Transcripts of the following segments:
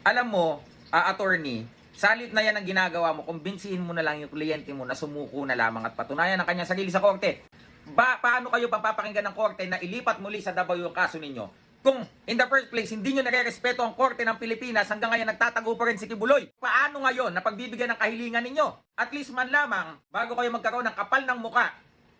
alam mo, ah, attorney, salit na yan ang ginagawa mo, kumbinsihin mo na lang yung kliyente mo na sumuko na lamang at patunayan ang kanyang sarili sa korte. Ba, paano kayo papapakinggan ng korte na ilipat muli sa Davao yung kaso ninyo? Kung in the first place, hindi nyo nare-respeto ang korte ng Pilipinas hanggang ngayon nagtatago pa rin si Kibuloy. Paano ngayon na pagbibigyan ng kahilingan ninyo? At least man lamang, bago kayo magkaroon ng kapal ng muka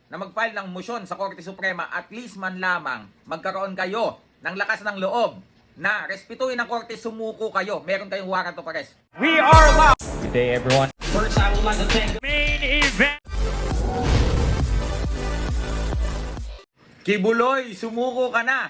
na mag-file ng motion sa Korte Suprema, at least man lamang magkaroon kayo ng lakas ng loob na respetuhin ng Korte, sumuko kayo. Meron kayong warrant of arrest. We are live. Good day, everyone. First, I would like to thank main event. Kibuloy, sumuko ka na!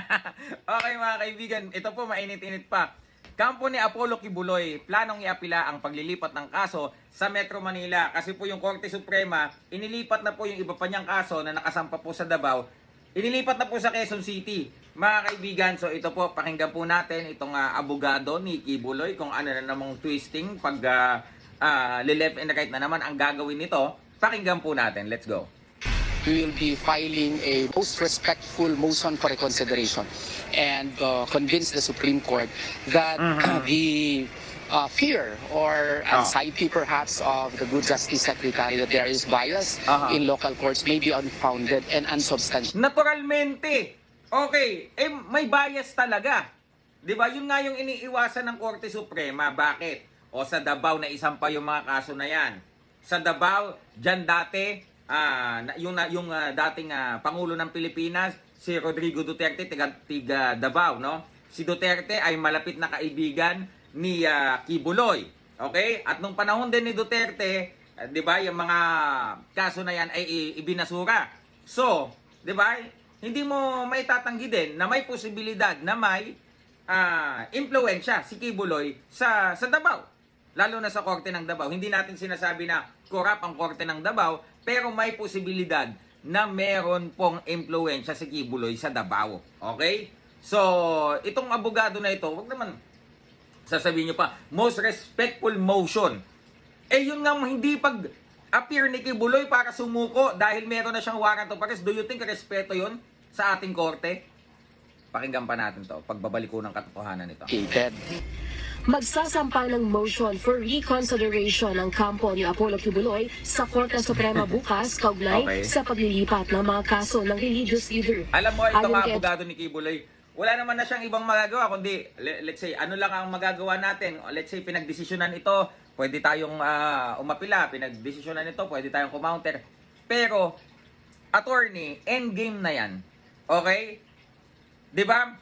okay mga kaibigan, ito po mainit-init pa. Kampo ni Apollo Kibuloy, planong iapila ang paglilipat ng kaso sa Metro Manila kasi po yung Korte Suprema, inilipat na po yung iba pa niyang kaso na nakasampa po sa Davao, inilipat na po sa Quezon City. Mga kaibigan, so ito po, pakinggan po natin itong ah, abogado ni Kibuloy kung ano na namang twisting pag uh, left and right na naman ang gagawin nito. Pakinggan po natin, let's go. we will be filing a most respectful motion for reconsideration and uh, convince the Supreme Court that the uh, fear or Ah. anxiety perhaps of the good justice secretary that there is bias Aha. in local courts may be unfounded and unsubstantiated. Naturalmente. Okay, eh may bias talaga. 'Di ba? Yun nga yung iniiwasan ng Korte Suprema. Bakit? O sa Davao na isang pa yung mga kaso na 'yan. Sa Davao, diyan dati ah, yung yung ah, dating ah, pangulo ng Pilipinas, si Rodrigo Duterte tiga, tiga Davao, no? Si Duterte ay malapit na kaibigan ni ah, Kibuloy. Okay? At nung panahon din ni Duterte, ah, 'di ba, yung mga kaso na 'yan ay ibinasura. So, 'di ba? Hindi mo maitatanggi din na may posibilidad na may ah, impluwensya si Kibuloy sa sa Davao. Lalo na sa korte ng Davao. Hindi natin sinasabi na corrupt ang korte ng Davao, pero may posibilidad na meron pong impluwensya si Kibuloy sa Davao. Okay? So, itong abogado na ito, wag naman sasabihin nyo pa, most respectful motion. Eh yun nga hindi pag appear ni Kibuloy para sumuko dahil meron na siyang warrant of arrest. Do you think respeto yun sa ating korte? Pakinggan pa natin to, pagbabalik ko ng katotohanan nito. Magsasampa ng motion for reconsideration ang kampo ni Apollo Kibuloy sa Korte Suprema bukas kaugnay Okay. sa paglilipat ng mga kaso ng religious leader. Alam mo, ito Ayon mga kay- abogado ni Kibuloy, wala naman na siyang ibang magagawa, kundi, le- let's say, ano lang ang magagawa natin? Let's say, pinagdesisyonan ito, pwede tayong ah, umapila, pinagdesisyonan ito, pwede tayong kumounter. Pero, attorney, endgame na yan. Okay? 'Di ba?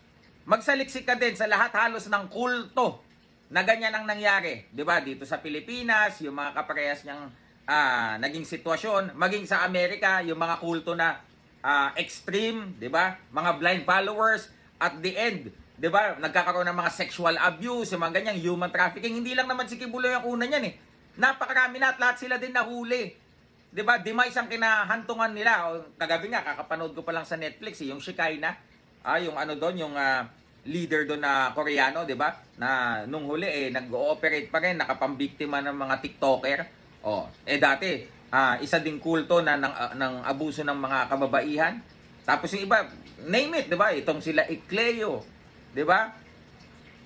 Magsaliksik ka din sa lahat halos ng kulto na ganyan ang nangyari, 'di ba? Dito sa Pilipinas, yung mga kaparehas niyang ah, naging sitwasyon, maging sa Amerika, yung mga kulto na ah, extreme, 'di ba? Mga blind followers at the end, 'di ba? Nagkakaroon ng mga sexual abuse, yung mga ganyan, human trafficking. Hindi lang naman si Kibuloy ang una niyan eh. Napakarami na at lahat sila din nahuli. 'Di ba? Demise ang kinahantungan nila. O, kagabi nga kakapanood ko pa lang sa Netflix eh, yung Shikai na. Ah, yung ano doon, yung ah, leader doon na Koreano, 'di ba? Na nung huli eh nag-ooperate pa rin, nakapambiktima ng mga TikToker. Oh, eh dati ah, isa ding kulto na ng, ah, ng abuso ng mga kababaihan. Tapos yung iba, name it, 'di ba? Itong sila Icleo, 'di ba?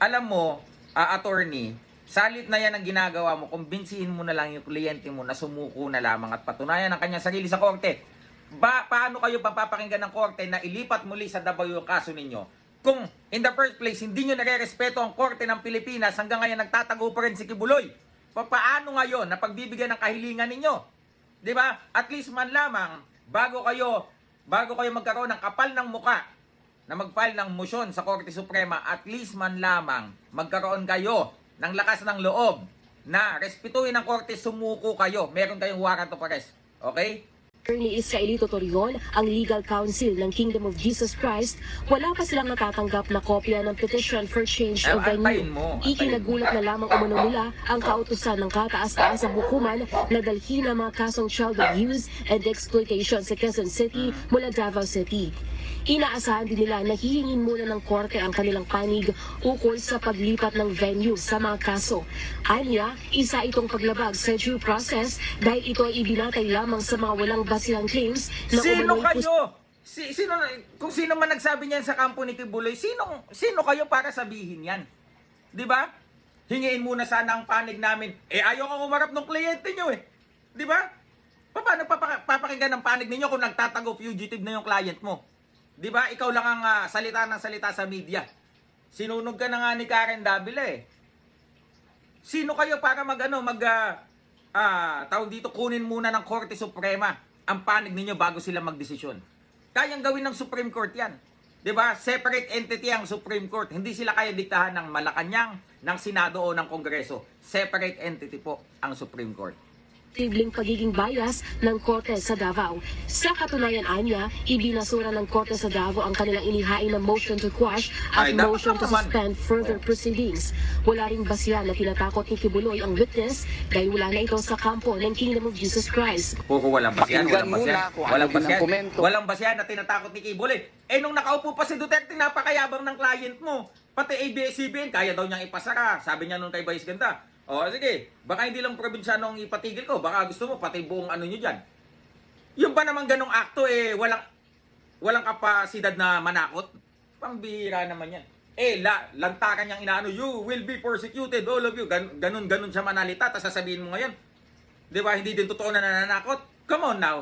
alam mo, ah, attorney, salit na yan ang ginagawa mo, kumbinsihin mo na lang yung kliyente mo na sumuko na lamang at patunayan ang kanyang sarili sa korte. Ba, paano kayo papapakinggan ng korte na ilipat muli sa Davao yung kaso ninyo? Kung in the first place, hindi nyo nare-respeto ang korte ng Pilipinas hanggang ngayon nagtatago pa rin si Kibuloy. Pa- Paano ngayon na pagbibigyan ng kahilingan ninyo? ba? At least man lamang bago kayo bago kayo magkaroon ng kapal ng muka na mag-file ng motion sa Korte Suprema, at least man lamang magkaroon kayo ng lakas ng loob na respetuhin ng Korte, sumuko kayo. Meron kayong warrant of arrest. Okay? ni Israelito Torion, ang legal counsel ng Kingdom of Jesus Christ, wala pa silang natatanggap na kopya ng petition for change of venue. Ikinagulat na lamang umano nila ang kautusan ng kataas-taas sa hukuman na dalhin ang mga kasong child abuse and exploitation sa Quezon City mula Davao City. Inaasahan din nila na hihingin muna ng korte ang kanilang panig ukol sa paglipat ng venue sa mga kaso. Anya, isa itong paglabag sa due process dahil ito ay ibinatay lamang sa mga walang basihang claims na Sino kayo? Si, sino, kung sino man nagsabi niyan sa kampo ni Kibuloy, sino, sino kayo para sabihin yan? Di ba? Hingiin muna sana ang panig namin. Eh, ayaw kang umarap ng kliyente nyo eh. Di ba? Pa- Paano papakinggan ng panig ninyo kung nagtatago fugitive na yung client mo? Di ba? Ikaw lang ang ah, salita ng salita sa media. Sinunog ka na nga ni Karen Davila eh. Sino kayo para mag ano, mag ah, ah, tawag dito kunin muna ng Korte Suprema ang panig ninyo bago sila magdesisyon. Kayang gawin ng Supreme Court 'yan. 'Di ba? Separate entity ang Supreme Court. Hindi sila kaya diktahan ng Malacanang, ng Senado o ng Kongreso. Separate entity po ang Supreme Court. Posibleng pagiging bias ng Korte sa Davao. Sa katunayan anya, ibinasura ng Korte sa Davao ang kanilang inihain na motion to quash at Ay, motion to suspend further proceedings. Wala ring basya na tinatakot ni Kibuloy ang witness dahil wala na ito sa kampo ng Kingdom of Jesus Christ. Puro walang Pakinggan walang ano Walang komento. Walang basyan na tinatakot ni Kibol eh. Eh nung nakaupo pa si Duterte, napakayabang ng client mo. Pati ABS-CBN, kaya daw niyang ipasara. Sabi niya nung kay Vice Ganda. O sige, baka hindi lang probinsyano ang ipatigil ko. Baka gusto mo, pati buong ano niyo dyan. Yung ba naman ganong akto eh, walang, walang kapasidad na manakot? Pambihira naman yan. Eh, la, lantakan niyang inaano, you will be persecuted, all of you. Gan, ganun, ganun siya manalita, tapos sasabihin mo ngayon, Di ba? Hindi din totoo na nananakot. Come on now.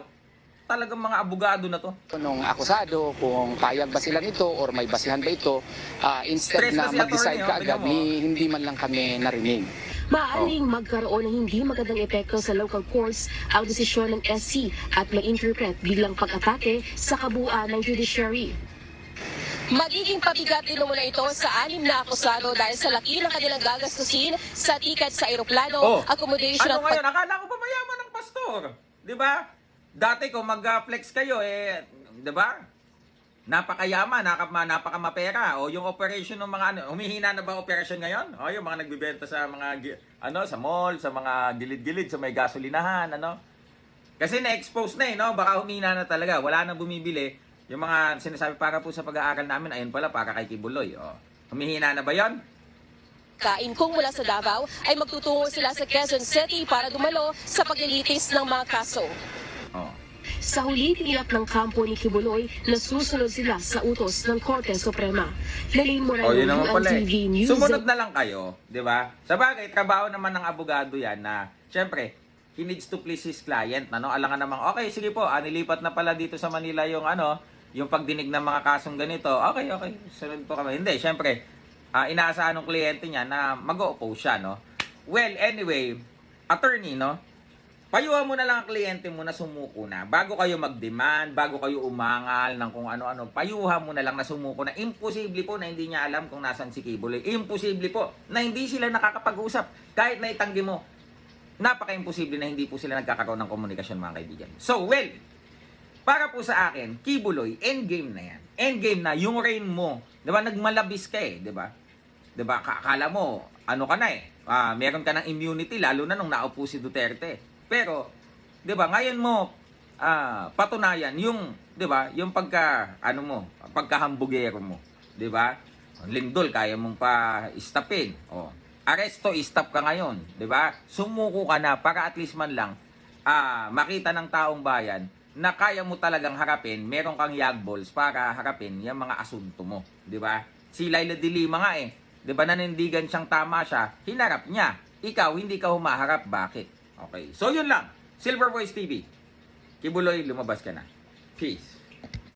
Talagang mga abogado na to. nung akusado kung payag ba sila nito or may basihan ba ito ah, instead Stress na na mag-decide oh, tingnan mo. ni hindi man lang kami narinig. Maaaring magkaroon ng hindi magandang epekto sa local courts ang desisyon ng SC at ma-interpret bilang pag-atake sa kabuuan ng judiciary. Magiging pabigat din muna ito sa anim na akusado dahil sa laki ng kanilang gagastusin sa ticket sa aeroplano, accommodation ano at ngayon? Akala ko ba mayaman ng pastor? Di ba? Dati kung mag-flex kayo, eh, di ba? Napakayaman, napaka, napakamapera. O yung operation ng mga ano, humihina na ba operation ngayon? O yung mga nagbibenta sa mga, ano, sa mall, sa mga gilid-gilid, sa may gasolinahan, ano? Kasi na-expose na eh, no? Baka humina na talaga. Wala nang bumibili. Yung mga sinasabi para po sa pag-aaral namin, ayun pala, para kay Kibuloy. O, humihina na ba yon? kain kung mula sa Davao ay magtutungo sila sa Quezon City para dumalo sa paglilitis ng mga kaso. O. Sa huli, tiniyak ng kampo ni Kibuloy na susunod sila sa utos ng Korte Suprema. Lalim Moreno, O, yun naman pala eh. News. Sumunod na lang kayo, di ba? Sa bagay, trabaho naman ng abogado yan na, syempre, he needs to please his client, ano? Alangan namang, okay, sige po, ah, nilipat na pala dito sa Manila yung ano, yung pagdinig ng mga kasong ganito. Okay, okay, sunod po kami. Hindi, syempre, ah, inaasahan ng kliyente niya na mag-oppose siya, no? Well, anyway, attorney, no? Payuhan mo na lang ang kliyente mo na sumuko na. Bago kayo mag-demand, bago kayo umangal ng kung ano-ano, payuhan mo na lang na sumuko na. Imposible po na hindi niya alam kung nasan si Kibuloy. Imposible po na hindi sila nakakapag-usap. Kahit na itanggi mo, napaka-imposible na hindi po sila nagkakaroon ng komunikasyon mga kaibigan. So, well, para po sa akin, Kibuloy, endgame na yan. Endgame na, yung reign mo. Di ba, nagmalabis ka eh, di ba? Di ba, akala mo, ano ka na eh, ah, meron ka ng immunity, lalo na nung naupo si Duterte. Pero, di ba, ngayon mo, ah, patunayan yung, di ba, yung pagka, ano mo, pagkahambugero mo. Di ba? Lindol, kaya mong pa istapin. O, aresto, istap ka ngayon. Di ba? Sumuko ka na para at least man lang, ah, makita ng taong bayan na kaya mo talagang harapin, meron kang yagballs para harapin yung mga asunto mo. Di ba? Si Laila de Lima nga eh. Di ba nanindigan siyang tama siya, hinarap niya. Ikaw, hindi ka humaharap. Bakit? Okay. So, yun lang. Silver Voice TV. Kibuloy, lumabas ka na. Peace.